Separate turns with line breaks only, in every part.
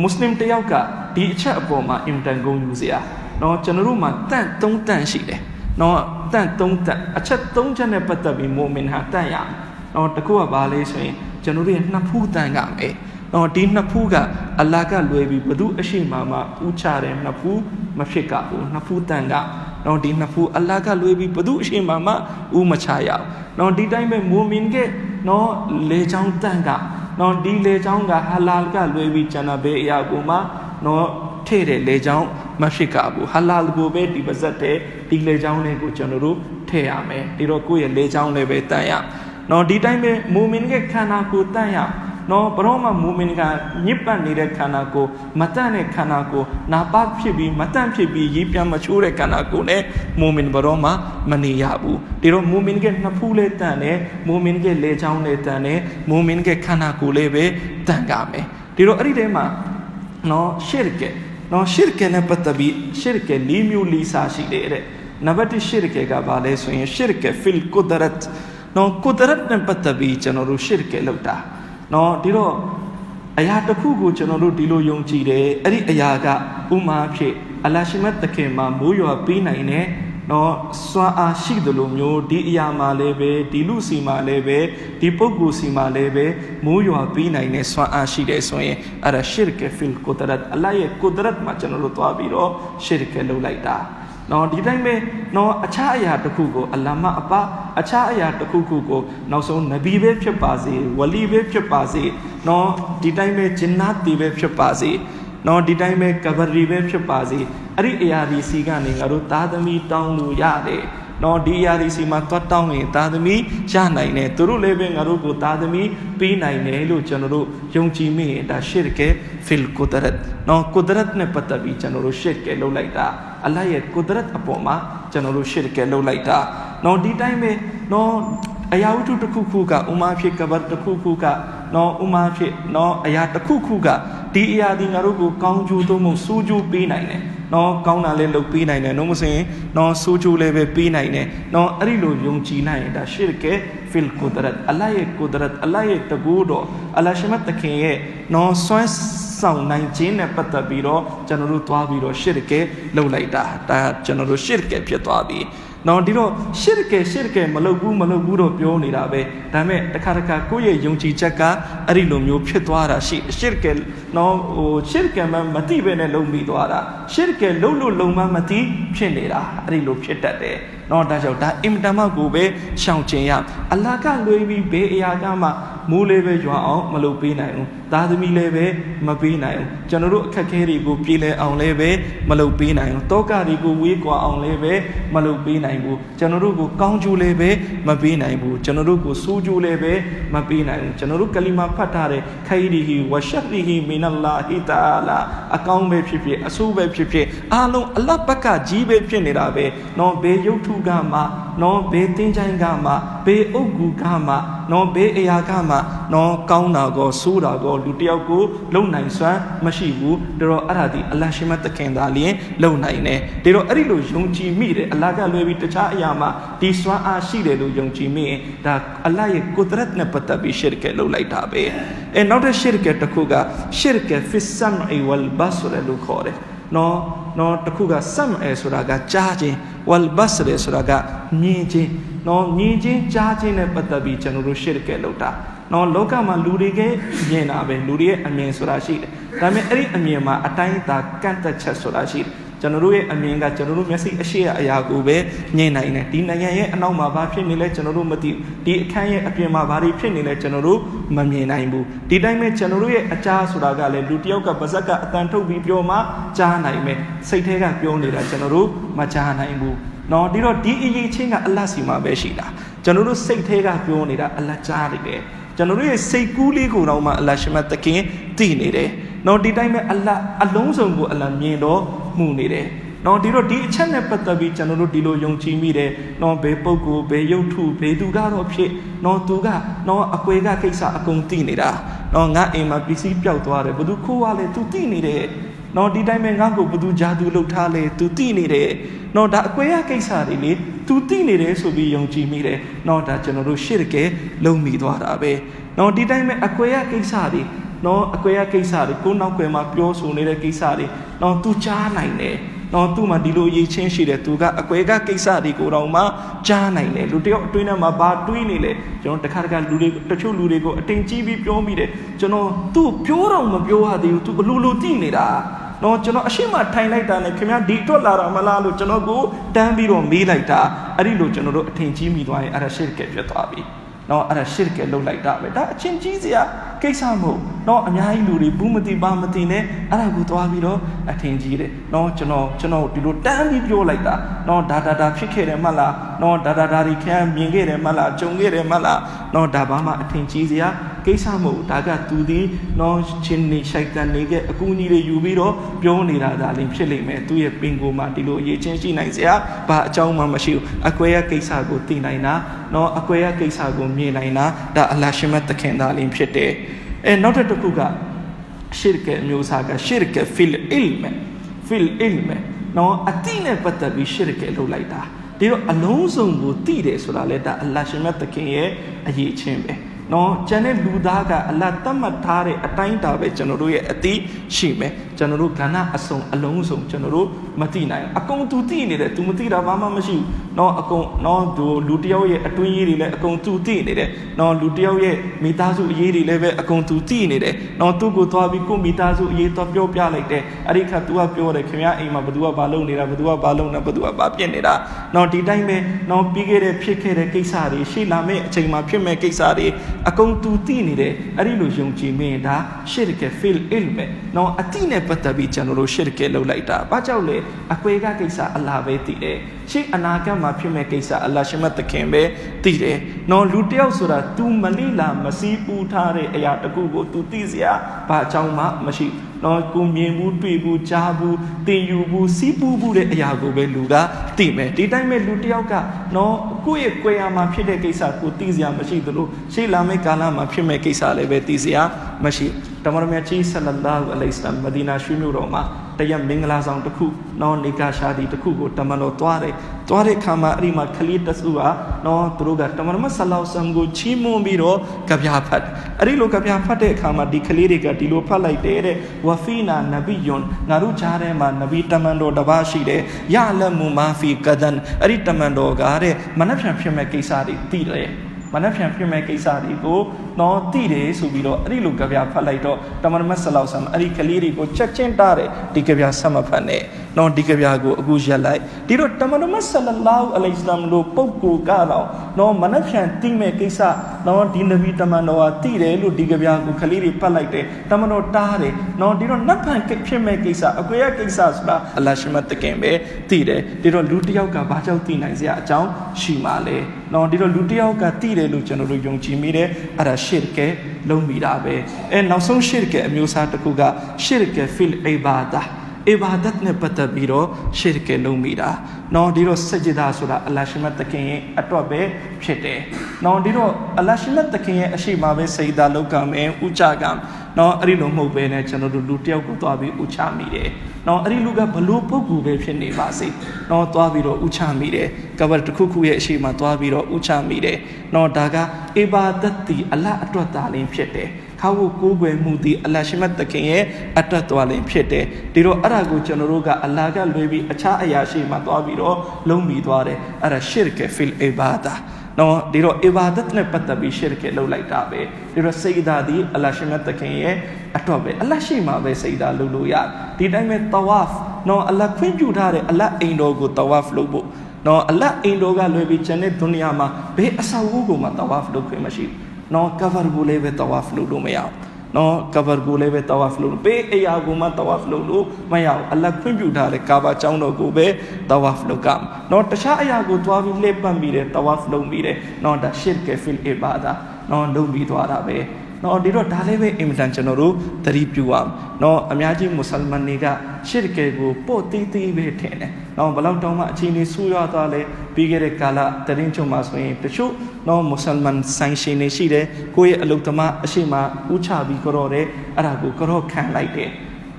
မွတ်စလင်တယောက်ကဒီအချက်အပေါ်မှာအင်တန်ကုန်ယူစရာနော်ကျွန်တော်တို့မှာတန့်၃တန့်ရှိတယ်နော်တန့်၃တန့်အချက်၃ချက်နဲ့ပတ်သက်ပြီးမူမင်ဟာတန့်ရနော်တခုကဘာလဲဆိုရင်ကျွန်တော်တို့ရဲ့နှစ်ဖူးတန့်ကမယ်နော်ဒီနှစ်ဖူးကအလာကလွယ်ပြီးဘသူအရှိမမဥချတဲ့နှစ်ဖူးမဖြစ်ကဘူးနှစ်ဖူးတန့်ကနော်ဒီနှစ်ဖူးအလာကလွယ်ပြီးဘသူအရှိမမဥမချရအောင်နော်ဒီတိုင်းပဲမူမင်ကနော်လေချောင်းတန့်က နော်ဒီလေချောင်းကဟလာကလွယ်ပြီးကျန်တာဘေးအရာကိုမှနော်ထဲ့တယ်လေချောင်းမဖြစ်ကဘူးဟလာကိုပဲဒီပါဇက်တဲ့ဒီလေချောင်းလေးကိုကျွန်တော်တို့ထည့်ရမယ်ဒီတော့ကိုယ့်ရဲ့လေချောင်းလေးပဲတန်ရနော်ဒီတိုင်းပဲမူမင်ကခန္ဓာကိုယ်တန်ရ နော်ဘရောမမူမင်ကညစ်ပတ်နေတဲ့ခန္ဓာကိုယ်မတန့်တဲ့ခန္ဓာကိုယ်နာပတ်ဖြစ်ပြီးမတန့်ဖြစ်ပြီးရေးပြန်မချိုးတဲ့ခန္ဓာကိုယ်နဲ့မူမင်ဘရောမမနေရဘူးဒီတော့မူမင်ကနှစ်ဖူးလေးတန့်တယ်မူမင်ကလေချောင်းလေးတန့်တယ်မူမင်ကခန္ဓာကိုယ်လေးပဲတန့်ကြမယ်ဒီတော့အဲ့ဒီထဲမှာနော်ရှစ်ကဲနော်ရှစ်ကဲနဲ့ပတ်သက်ပြီးရှစ်ကဲ၄မျိုး၄စားရှိတယ်တဲ့နံပါတ်1ရှစ်ကဲကဘာလဲဆိုရင်ရှစ်ကဲဖီလ်ကုဒရတ်နော်ကုဒရတ်နဲ့ပတ်သက်ပြီးကျွန်တော်တို့ရှစ်ကဲလောက်တာ နော်ဒီတော့အရာတစ်ခုကိုကျွန်တော်တို့ဒီလိုယုံကြည်တယ်အဲ့ဒီအရာကဥမာဖြစ်အလရှိမတ်တခင်မှာမိုးရွာပေးနိုင်တယ်နော်စွာအားရှိသလိုမျိုးဒီအရာမှာလည်းပဲဒီလူစီမှာလည်းပဲဒီပုဂ္ဂိုလ်စီမှာလည်းပဲမိုးရွာပေးနိုင်တဲ့စွာအားရှိတယ်ဆိုရင်အဲ့ဒါရှစ်ကဖီလ်ကုဒရတ်အလရဲ့ကုဒရတ်မှာကျွန်တော်တို့သွားပြီးတော့ရှစ်ကလုပ်လိုက်တာနော်ဒီတိုင်းပဲနော်အခြားအရာတစ်ခုကိုအလမအပ အခြားအရာတစ်ခုခုကိုနောက်ဆုံးနဗီပဲဖြစ်ပါစေဝလီပဲဖြစ်ပါစေနော်ဒီတိုင်းပဲဂျင်နတ်တီပဲဖြစ်ပါစေနော်ဒီတိုင်းပဲကဘရီပဲဖြစ်ပါစေအဲ့ဒီအရာဒီစီကနေငါတို့သားသမီးတောင်းလို့ရတယ်နော်ဒီအရာဒီစီမှာတွတ်တောင်းရင်သားသမီးရနိုင်တယ်သူတို့လည်းပဲငါတို့ကိုသားသမီးပေးနိုင်တယ်လို့ကျွန်တော်တို့ယုံကြည်မိရင်ဒါရှစ်ကဲဖီလ်ကုဒရတ်နော်ကုဒရတ်နဲ့ပတ်သက်ပြီးကျွန်တော်တို့ရှစ်ကဲလုပ်လိုက်တာအလ္လာဟ်ရဲ့ကုဒရတ်အပေါ်မှာကျွန်တော်တို့ရှစ်ကဲလုပ်လိုက်တာ နော်ဒီတိုင်းပဲနော်အရာဝတ္ထုတစ်ခုခုကဥမာဖြစ်ကဘာတစ်ခုခုကနော်ဥမာဖြစ်နော်အရာတစ်ခုခုကဒီအရာဒီငါတို့ကိုကောင်းကျိုးသုံးဖို့စူးကျိုးပေးနိုင်တယ်နော်ကောင်းတာလည်းလုပ်ပေးနိုင်တယ်နော်မစင်နော်စူးကျိုးလည်းပဲပေးနိုင်တယ်နော်အဲ့ဒီလိုယုံကြည်နိုင်ရင်ဒါရှစ်ကဲဖီလ်ကုဒရတ်အလ္လာဟ်ရဲ့ကုဒရတ်အလ္လာဟ်ရဲ့တကူတော်အလ္လာဟ်ရှမတ်တခင်ရဲ့နော်စွမ်းဆောင်နိုင်ခြင်းနဲ့ပတ်သက်ပြီးတော့ကျွန်တော်တို့သွားပြီးတော့ရှစ်ကဲလှုပ်လိုက်တာဒါကျွန်တော်တို့ရှစ်ကဲဖြစ်သွားပြီ နော်ဒီတော့ရှစ်ကဲရှစ်ကဲမလုပ်ဘူးမလုပ်ဘူးတော့ပြောနေတာပဲဒါပေမဲ့တစ်ခါတစ်ခါကိုယ့်ရဲ့ယုံကြည်ချက်ကအဲ့ဒီလိုမျိုးဖြစ်သွားတာရှိရှစ်ကဲနော်ဟိုရှစ်ကဲမှမသိပဲနဲ့လုံပြီးသွားတာရှစ်ကဲလုံလို့လုံမှမသိဖြစ်နေတာအဲ့ဒီလိုဖြစ်တတ်တယ်နော်ဒါကြောင့်ဒါအင်တမကိုပဲရှောင်ကျင်ရအလ္လာဟ်ကလွေပြီးဘေးအရာကမှမိုးလေးပဲရွာအောင်မလုပ်ပေးနိုင်ဘူးသားသမီးလည်းပဲမပေးနိုင်ဘူးကျွန်တော်တို့အခက်ခဲတွေကိုပြေလည်အောင်လည်းပဲမလုပ်ပေးနိုင်ဘူးတောကတွေကိုဝေးကွာအောင်လည်းပဲမလုပ်ပေးနိုင်ဘူးကျွန်တော်တို့ကိုကောင်းကျိုးလည်းပဲမပေးနိုင်ဘူးကျွန်တော်တို့ကိုဆိုးကျိုးလည်းပဲမပေးနိုင်ဘူးကျွန်တော်တို့ကလီမာဖတ်ထားတဲ့ခိုင်ရီဟီဝရှရီဟီမင်နလာဟီတာလာအကောင်းပဲဖြစ်ဖြစ်အဆိုးပဲဖြစ်ဖြစ်အားလုံးအလတ်ဘက်ကကြီးပဲဖြစ်နေတာပဲနော်ဘေရုပ်ထုကမှနော်ဘေတင်းချိုင်းကမှဘေအုတ်ကူကမှနော်ဘေအရာကမှနော်ကောင်းတာကောဆိုးတာကောလူတယောက်ကိုလုံနိုင်စွမ်းမရှိဘူးဒါတော့အဲ့ဒါဒီအလရှိမတ်တခင်သာလျင်လုံနိုင်တယ်ဒါတော့အဲ့ဒီလိုယုံကြည်မိတယ်အလကလွယ်ပြီးတခြားအရာမှာဒီစွမ်းအားရှိတယ်လို့ယုံကြည်မိရင်ဒါအလရဲ့ကုဒရတ်နဲ့ပတ်သက်ပြီးရှစ်ကဲလုံလိုက်တာပဲအဲနောက်တဲ့ရှစ်ကဲတစ်ခုကရှစ်ကဲဖစ်ဆမ်အီဝလ်ဘတ်ရလို့ခေါ်တယ်နော်နော်တစ်ခုကဆမ်အဲဆိုတာကကြားခြင်း ဝလ်ဘတ်ရဆိုတာကမြင်ခြင်းနော်မြင်ခြင်းကြားခြင်းနဲ့ပတ်သက်ပြီးကျွန်တော်တို့ရှစ်ကဲလောက်တာနော်လောကမှာလူတွေကမြင်တာပဲလူတွေရဲ့အမြင်ဆိုတာရှိတယ်ဒါပေမဲ့အဲ့ဒီအမြင်မှာအတိုင်းအတာကန့်သက်ချက်ဆိုတာရှိတယ် ကျွန်တော်တို့ရဲ့အမြင်ကကျွန်တော်တို့မျက်စိအရှိရအရာကိုပဲမြင်နိုင်တယ်ဒီနိုင်ငံရဲ့အနောက်မှာဘာဖြစ်နေလဲကျွန်တော်တို့မသိဘူးဒီအခန်းရဲ့အပြင်မှာဘာတွေဖြစ်နေလဲကျွန်တော်တို့မမြင်နိုင်ဘူးဒီတိုင်းပဲကျွန်တော်တို့ရဲ့အကြားဆိုတာကလည်းလူတစ်ယောက်ကပါဇက်ကအတန်ထုတ်ပြီးပြောမှကြားနိုင်မယ်စိတ်ထဲကပြောနေတာကျွန်တော်တို့မကြားနိုင်ဘူးနော်ဒီတော့ဒီအရေးချင်းကအလတ်စီမှာပဲရှိတာကျွန်တော်တို့စိတ်ထဲကပြောနေတာအလတ်ကြားနေတယ်ကျွန်တော်တို့ရဲ့စိတ်ကူးလေးကိုတော့မှအလတ်ရှိမတခင်သိနေတယ်နော်ဒီတိုင်းပဲအလတ်အလုံးစုံကိုအလတ်မြင်တော့ မှုနေတယ်နော်ဒီတော့ဒီအချက်နဲ့ပတ်သက်ပြီးကျွန်တော်တို့ဒီလိုယုံကြည်မိတယ်နော်ဘယ်ပုဂ္ဂိုလ်ဘယ်ရုပ်ထုဘယ်သူကတော့ဖြစ်နော်သူကနော်အကွယ်ကကိစ္စအကုန်သိနေတာနော်ငါအိမ်မှာပစ္စည်းပျောက်သွားတယ်ဘသူခိုးရလဲသူသိနေတယ်နော်ဒီတိုင်းပဲငါ့ကိုဘသူဂျာသူလှုပ်ထားလဲသူသိနေတယ်နော်ဒါအကွယ်ကကိစ္စတွေလေသူသိနေတယ်ဆိုပြီးယုံကြည်မိတယ်နော်ဒါကျွန်တော်တို့ရှစ်တကယ်လုံမိသွားတာပဲနော်ဒီတိုင်းပဲအကွယ်ကကိစ္စတွေ နော်အကွဲရကိစ္စတွေကိုနောက်ကွယ်မှာပြောဆိုနေတဲ့ကိစ္စတွေနော် तू ကြားနိုင်တယ်နော်သူ့မှာဒီလိုရည်ချင်းရှိတယ်သူကအကွဲကကိစ္စတွေကိုတော့မှကြားနိုင်တယ်လူတယောက်အတွင်းထဲမှာဘာတွေးနေလဲကျွန်တော်တခါတခါလူတွေတချို့လူတွေကိုအတင်ကြီးပြီးပြောမိတယ်ကျွန်တော်သူ့ပြောတော့မပြောရသေးဘူးသူအလိုလိုသိနေတာနော်ကျွန်တော်အရှိမထိုင်လိုက်တာနဲ့ခင်ဗျာဒီတွက်လာတာမလားလို့ကျွန်တော်ကိုတန်းပြီးတော့မေးလိုက်တာအဲ့ဒီလိုကျွန်တော်တို့အထင်ကြီးမိသွားရင်အဲ့ဒါရှစ်ကဲပြတ်သွားပြီ နော်အဲ့ဒါရှစ်ကဲလုတ်လိုက်တာပဲဒါအချင်းကြီးစရာကိစ္စမဟုတ်နော်အများကြီးလူတွေဘူးမသိပါမသိနဲ့အဲ့ဒါကိုသွားပြီးတော့အထင်ကြီးတယ်နော်ကျွန်တော်ကျွန်တော်ဒီလိုတန်းပြီးပြောလိုက်တာနော်ဒါဒါဒါဖြစ်ခဲ့တယ်မလားနော်ဒါဒါဒါဒီခံမြင်ခဲ့တယ်မလားကြုံခဲ့တယ်မလားနော်ဒါဘာမှအထင်ကြီးစရာ ကိစ္စမဟုတ်ဒါကသူဒီနော်ချင်းနေရှိုက်တန်နေခဲ့အကူအညီတွေယူပြီးတော့ပြောနေတာဒါလည်းဖြစ်လိမ့်မယ်သူ့ရဲ့ပင်ကိုယ်မှာဒီလိုအရေးချင်းရှိနိုင်စရာဘာအကြောင်းမှမရှိဘူးအကွဲရကိစ္စကိုသိနိုင်တာနော်အကွဲရကိစ္စကိုမြင်နိုင်တာဒါအလ္လာရှိမတ်သခင်သားလည်းဖြစ်တယ်အဲနောက်တစ်ခုကရှစ်ကဲမျိုးစားကရှစ်ကဲဖီလ်အီလ်မဖီလ်အီလ်မနော်အတိနဲ့ပတ်သက်ပြီးရှစ်ကဲလုပ်လိုက်တာဒီတော့အလုံးစုံကိုသိတယ်ဆိုတာလေဒါအလ္လာရှိမတ်သခင်ရဲ့အရေးချင်းပဲ နော်ကျန်တဲ့လူသားကအလတ်တတ်မှတ်ထားတဲ့အတိုင်းတာပဲကျွန်တော်တို့ရဲ့အတိရှိမယ်ကျွန်တော်တို့ကဏ္ဍအစုံအလုံးစုံကျွန်တော်တို့မသိနိုင်အကုန်သူသိနေတယ်သူမသိတာဘာမှမရှိဘူးနော်အကုန်နော်သူလူတယောက်ရဲ့အတွင်းရေးတွေလည်းအကုန်သူသိနေတယ်နော်လူတယောက်ရဲ့မိသားစုအရေးတွေလည်းပဲအကုန်သူသိနေတယ်နော်သူ့ကိုသွားပြီးကိုမိသားစုအရေးသွားပြောပြလိုက်တယ်အဲ့ဒီခါ तू ကပြောတယ်ခင်ဗျားအိမ်မှာဘသူကဘာလုပ်နေတာဘသူကဘာလုပ်နေဘသူကဘာပြစ်နေတာနော်ဒီတိုင်းပဲနော်ပြီးခဲ့တဲ့ဖြစ်ခဲ့တဲ့ကိစ္စတွေရှေ့လာမယ့်အချိန်မှာဖြစ်မဲ့ကိစ္စတွေအကုန်သူသိနေတယ်အဲ့ဒီလိုယုံကြည်မင်းဒါရှစ်ကဲ feel ill ပဲနော်အတိနဲ့ပတ်သက်ပြီးကျွန်တော်တို့ရှစ်ကဲလောက်လိုက်တာဘာကြောင့်လဲအကွဲကကိစ္စအလားပဲသိတယ်ရှေ့အနာဂတ်မှာဖြစ်မဲ့ကိစ္စအလ္လာရှိမတ်သခင်ပဲသိတယ်နော်လူတယောက်ဆိုတာ तू မလိလာမစည်းပူထားတဲ့အရာတခုကို तू သိစရာဘာအကြောင်းမှမရှိ နော်ကိုမြင်ဘူးတွေ့ဘူးကြားဘူးသင်ယူဘူးစီးပူးဘူးတဲ့အရာကိုပဲလူကသိမယ်ဒီတိုင်းပဲလူတယောက်ကနော်ကိုယ့်ရဲ့ကြွယ်ရမှာဖြစ်တဲ့ကိစ္စကိုသိစရာမရှိသလိုရှေ့လာမယ့်ကာလမှာဖြစ်မဲ့ကိစ္စလည်းပဲသိစရာမရှိတမန်တော်မြတ်ကြီးဆလလာဟူအလိုင်စလမ်မဒီနာရှိမြို့တော်မှာ တရက်မင်္ဂလာဆောင်တစ်ခုနော်နေကာရှာဒီတစ်ခုကိုတမန်တော်သွားတယ်သွားတဲ့ခါမှာအဲ့ဒီမှာခလီတဆူကနော်သူတို့ကတမန်တော်မဆလောဆမ်ကိုချီးမွမ်းပြီးတော့ကြပြဖတ်အဲ့ဒီလိုကြပြဖတ်တဲ့အခါမှာဒီခလီတွေကဒီလိုဖတ်လိုက်တယ်တဲ့ဝဖီနာနဘီယွန်ငါတို့ကြားထဲမှာနဗီတမန်တော်တစ်ပါးရှိတယ်ရလမူမာဖီကဒန်အဲ့ဒီတမန်တော်ကတဲ့မနှက်ဖြန်ဖြစ်မဲ့ကိစ္စတွေသိတယ် မနှက်ဖြန်ဖြစ်မဲ့ကိစ္စတွေကိုတော့သိတယ်ဆိုပြီးတော့အဲ့ဒီလိုကြပြဖတ်လိုက်တော့တမန်တော်မဆလောဆမ်အဲ့ဒီကလေးတွေကိုချက်ချင်းတားတယ်ဒီကြပြဆက်မဖတ်နဲ့ နော်ဒီကြပြကိုအခုရက်လိုက်ဒီတော့တမန်တော်မဆလလာဟူအလိုင်စလမ်တို့ပုဂ္ဂိုလ်ကတော့နော်မနှက်ဖြန်သိမဲ့ကိစ္စနော်ဒီနဗီတမန်တော်ကသိတယ်လို့ဒီကြပြကိုကလေးတွေဖတ်လိုက်တယ်တမန်တော်တားတယ်နော်ဒီတော့နတ်ဖန်ဖြစ်မဲ့ကိစ္စအကွေရကိစ္စဆိုတာအလရှိမတ်တကင်ပဲသိတယ်ဒီတော့လူတစ်ယောက်ကဘာကြောင့်သိနိုင်စရာအကြောင်းရှိမှလဲနော်ဒီတော့လူတစ်ယောက်ကသိတယ်လို့ကျွန်တော်တို့ယုံကြည်မိတယ်အဲ့ဒါရှစ်ကဲလုံးမိတာပဲအဲနောက်ဆုံးရှစ်ကဲအမျိုးအစားတစ်ခုကရှစ်ကဲဖီလ်အီဘာဒါ အီဘာဒတ်နဲ့ပတ်သက်ပြီးတော့ရှစ်ကဲလုံးမိတာနော်ဒီတော့စကြဒါဆိုတာအလရှိမတ်တခင်ရဲ့အတွက်ပဲဖြစ်တယ်နော်ဒီတော့အလရှိမတ်တခင်ရဲ့အရှိမပဲစိတ်သာလောက်ကမယ်ဥကြကနော်အဲ့ဒီလိုမဟုတ်ဘဲနဲ့ကျွန်တော်တို့လူတယောက်ကိုသွားပြီးဥချမိတယ်နော်အဲ့ဒီလူကဘလို့ပုဂ္ဂိုလ်ပဲဖြစ်နေပါစေနော်သွားပြီးတော့ဥချမိတယ်ကဘာတစ်ခုခုရဲ့အရှိမသွားပြီးတော့ဥချမိတယ်နော်ဒါကအီဘာဒတ်တီအလအတွက်သာလင်းဖြစ်တယ် ခါဖို့ကိုးကွယ်မှုသည်အလရှိမတ်တခင်ရဲ့အတက်သွားလင်ဖြစ်တယ်ဒီတော့အဲ့ဒါကိုကျွန်တော်တို့ကအလာကလွေပြီးအခြားအရာရှိမှသွားပြီးတော့လုံးပြီးသွားတယ်အဲ့ဒါရှစ်ကဖီလ်အီဘာဒါနော်ဒီတော့အီဘာဒတ်နဲ့ပတ်သက်ပြီးရှစ်ကလုပ်လိုက်တာပဲဒီတော့စိတ်ဓာတ်ဒီအလရှိမတ်တခင်ရဲ့အတော့ပဲအလရှိမှပဲစိတ်ဓာတ်လုပ်လို့ရဒီတိုင်းပဲတဝါဖ်နော်အလခွင့်ပြုထားတဲ့အလအိမ်တော်ကိုတဝါဖ်လုပ်ဖို့နော်အလအိမ်တော်ကလွယ်ပြီးကျန်တဲ့ဒုနီယာမှာဘယ်အဆောက်အဦကိုမှတဝါဖ်လုပ်ခွင့်မရှိဘူး နော်ကဗာကိုလည်းပဲတဝါဖ်လုပ်လို့မရဘူးနော်ကဗာကိုလည်းပဲတဝါဖ်လုပ်လို့ဘေးအရာကိုမှတဝါဖ်လုပ်လို့မရဘူးအလခွင့်ပြုထားတဲ့ကာဘာကျောင်းတော်ကိုပဲတဝါဖ်လုပ်ကမ်းနော်တခြားအရာကိုသွားပြီးလှည့်ပတ်ပြီးတယ်တဝါဖ်လုပ်ပြီးတယ်နော်ဒါရှစ်ကဖီလ်အီဘာဒါနော်လုပ်ပြီးသွားတာပဲ နော်ဒီတော့ဒါလည်းပဲအင်မတန်ကျွန်တော်တို့သတိပြုအောင်နော်အများကြီးမွတ်စလမန်တွေကရှစ်ကဲကိုပို့တီးတီးပဲထင်တယ်နော်ဘလောက်တောင်မှအချိန်ကြီးဆူရသွားလဲပြီးခဲ့တဲ့ကာလတရင်ချုံမှာဆိုရင်တချို့နော်မွတ်စလမန်ဆိုင်ရှင်တွေရှိတယ်ကိုယ့်ရဲ့အလုသမားအရှိမဥချပြီးကြော့တယ်အဲ့ဒါကိုကြော့ခံလိုက်တယ်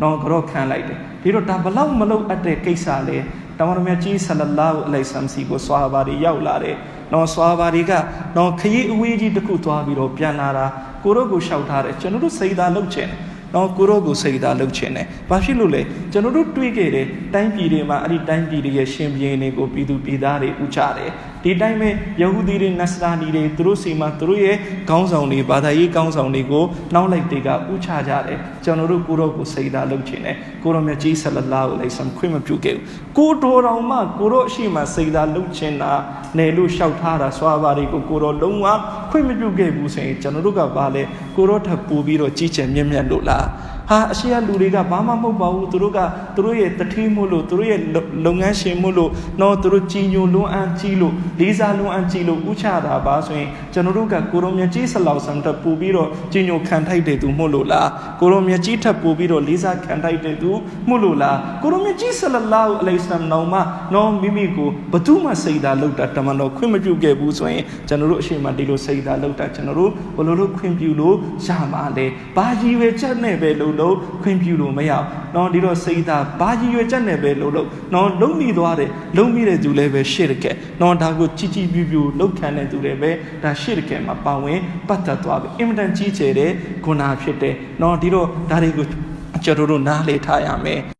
နော်ကြော့ခံလိုက်တယ်ဒီတော့ဒါဘလောက်မလုပ်အပ်တဲ့ကိစ္စလဲတမန်တော်မြတ်ကြီးဆလလာဟူအလိုင်ဆမ်စီကိုဆွာဘာတွေရောက်လာတယ်နော်ဆွာဘာတွေကနော်ခရီးအဝေးကြီးတစ်ခုသွားပြီးတော့ပြန်လာတာ ကိုရောကိုလျှောက်ထားတယ်ကျွန်တော်တို့စိတ်သားလုပ်ချင်တယ်နော်ကိုရောကိုစိတ်သားလုပ်ချင်တယ်ဘာဖြစ်လို့လဲကျွန်တော်တို့တွေးခဲ့တယ်တိုင်းပြည်တွေမှာအဲ့ဒီတိုင်းပြည်တွေရဲ့ရှင်ဘီရင်တွေကိုပြည်သူပြည်သားတွေဥချတယ် ဒီတိုင်းပဲယဟူဒီတွေနတ်စရာနီတွေသူတို့စီမှာသူတို့ရဲ့ခေါင်းဆောင်တွေဘာသာရေးခေါင်းဆောင်တွေကိုနောက်လိုက်တွေကဥချကြတယ်ကျွန်တော်တို့ကိုရောကိုစိတ်သားလုပ်ချင်တယ်ကိုရောမြတ်ကြီးဆလလာဟူအလိုင်ဆမ်ခွင့်မပြုခဲ့ဘူးကိုတော်တော်မှကိုရောအရှိမစိတ်သားလုပ်ချင်တာနယ်လို့လျှောက်ထားတာစွာပါတွေကိုကိုရောလုံးဝခွင့်မပြုခဲ့ဘူးဆိုရင်ကျွန်တော်တို့ကဘာလဲကိုရောထပ်ပို့ပြီးတော့ကြီးကျယ်မြင့်မြတ်လို့လား ဟာအရှိရလူတွေကဘာမှမဟုတ်ပါဘူးသူတို့ကသူတို့ရဲ့တတိမို့လို့သူတို့ရဲ့လုပ်ငန်းရှင်မို့လို့တော့သူတို့ကြီးညိုလွန်းအန်းကြီးလို့လေးစားလွန်းအန်းကြီးလို့ဥချတာပါဆိုရင်ကျွန်တော်တို့ကကိုရောမြတ်ကြီးဆလောက်ဆမ်တက်ပို့ပြီးတော့ကြီးညိုခံထိုက်တဲ့သူမို့လို့လားကိုရောမြတ်ကြီးထပ်ပို့ပြီးတော့လေးစားခံထိုက်တဲ့သူမို့လို့လားကိုရောမြတ်ကြီးဆလလာဟူအလိုင်ဆမ်နောင်မနော်မိမိကိုဘသူမှစိတ်ဓာတ်လောက်တာတမန်တော်ခွင့်မပြုခဲ့ဘူးဆိုရင်ကျွန်တော်တို့အရှိမဒီလိုစိတ်ဓာတ်လောက်တာကျွန်တော်တို့ဘယ်လိုလုပ်ခွင့်ပြုလို့ရမှာလဲဘာကြီးပဲချက်နဲ့ပဲလို့လို့ခွင့်ပြုလို့မရဘူးနော်ဒီတော့စိတ်ဓာတ်ဘာကြီးရွယ်ချက်နဲ့ပဲလို့လို့နော်လုံးမိသွားတယ်လုံးမိတဲ့သူလည်းပဲရှေ့တကယ်နော်ဒါကိုကြည်ကြည်ပြူပြူလောက်ခံတဲ့သူတွေပဲဒါရှေ့တကယ်မှာပါဝင်ပတ်သက်သွားပြီအင်မတန်ကြီးကျယ်တဲ့ဂုဏဖြစ်တယ်နော်ဒီတော့ဒါတွေကိုကျွန်တော်တို့နားလေထားရမယ်